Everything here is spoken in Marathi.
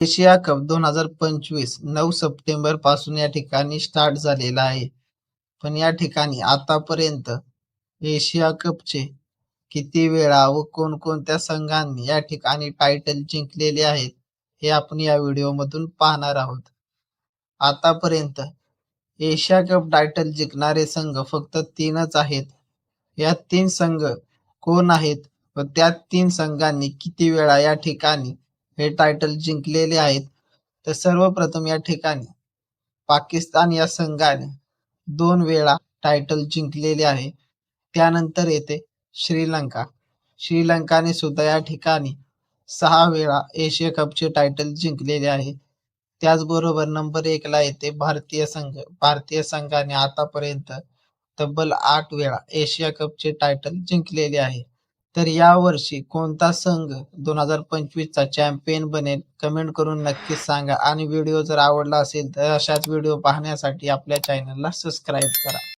एशिया कप दोन हजार पंचवीस नऊ सप्टेंबरपासून या ठिकाणी स्टार्ट झालेला आहे. पण या ठिकाणी आतापर्यंत एशिया कपचे किती वेळा व कोणकोणत्या संघांनी या ठिकाणी टायटल जिंकलेले आहेत हे आपण या व्हिडिओमधून पाहणार आहोत. आतापर्यंत एशिया कप टायटल जिंकणारे संघ फक्त तीनच आहेत. या तीन संघ कोण आहेत व त्या तीन संघांनी किती वेळा या ठिकाणी हे टायटल जिंकलेले आहेत. तर सर्वप्रथम या ठिकाणी पाकिस्तान या संघाने दोन वेळा टायटल जिंकलेले आहे. त्यानंतर येते श्रीलंका. श्रीलंकाने सुद्धा या ठिकाणी सहा वेळा एशिया कपचे टायटल जिंकलेले आहे. त्याचबरोबर नंबर एकला येते भारतीय संघ. भारतीय संघाने आतापर्यंत तब्बल आठ वेळा एशिया कपचे टायटल जिंकलेले आहे. तर यावर्षी कोणता संघ दोन हजार पंचवीसचा चॅम्पियन बनेल कमेंट करून नक्कीच सांगा. आणि व्हिडिओ जर आवडला असेल तर अशाच व्हिडिओ पाहण्यासाठी आपल्या चॅनलला सबस्क्राईब करा.